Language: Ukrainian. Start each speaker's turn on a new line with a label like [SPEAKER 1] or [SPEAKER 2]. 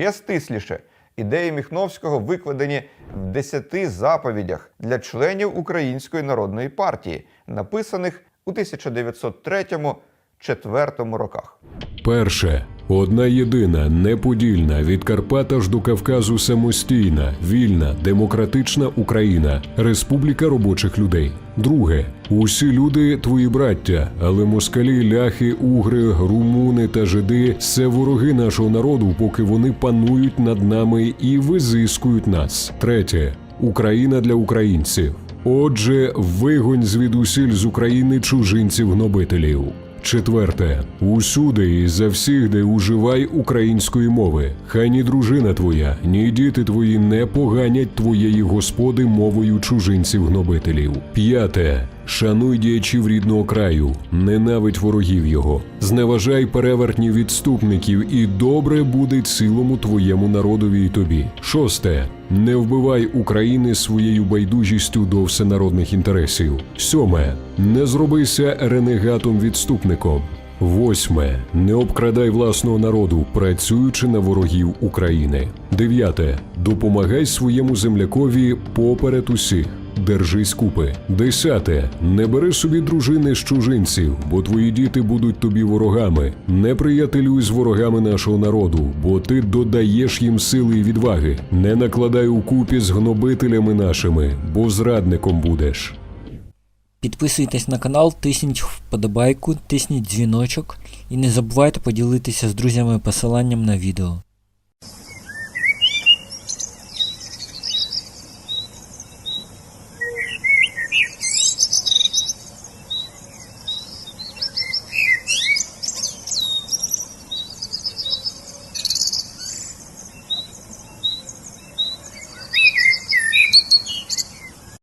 [SPEAKER 1] ще стисліше, ідеї Міхновського викладені в десяти заповідях для членів Української народної партії, написаних у 1903-4 роках.
[SPEAKER 2] Перше. Одна єдина, неподільна від Карпат аж до Кавказу самостійна, вільна, демократична Україна, Республіка робочих людей. Друге. Усі люди твої браття, але москалі, ляхи, угри, румуни та жиди це вороги нашого народу, поки вони панують над нами і визискують нас. Третє. Україна для українців. Отже, вигонь звідусіль з України чужинців-гнобителів. Четверте, усюди і за всіх, де уживай української мови. Хай ні дружина твоя, ні діти твої не поганять твоєї господи мовою чужинців-гнобителів. П'яте. Шануй діячів рідного краю, ненавидь ворогів його, зневажай перевертні відступників, і добре буде цілому твоєму народові і тобі. Шосте. Не вбивай України своєю байдужістю до всенародних інтересів. Сьоме. Не зробися ренегатом-відступником. Восьме. Не обкрадай власного народу, працюючи на ворогів України. Дев'яте. Допомагай своєму землякові поперед усіх. Держись купи. Десяте. Не бери собі дружини з чужинців, бо твої діти будуть тобі ворогами. Не приятелюй з ворогами нашого народу, бо ти додаєш їм сили і відваги. Не накладай у купі з гнобителями нашими, бо зрадником будеш.
[SPEAKER 3] Підписуйтесь на канал, тисніть вподобайку, тисніть дзвіночок і не забувайте поділитися з друзями посиланням на відео.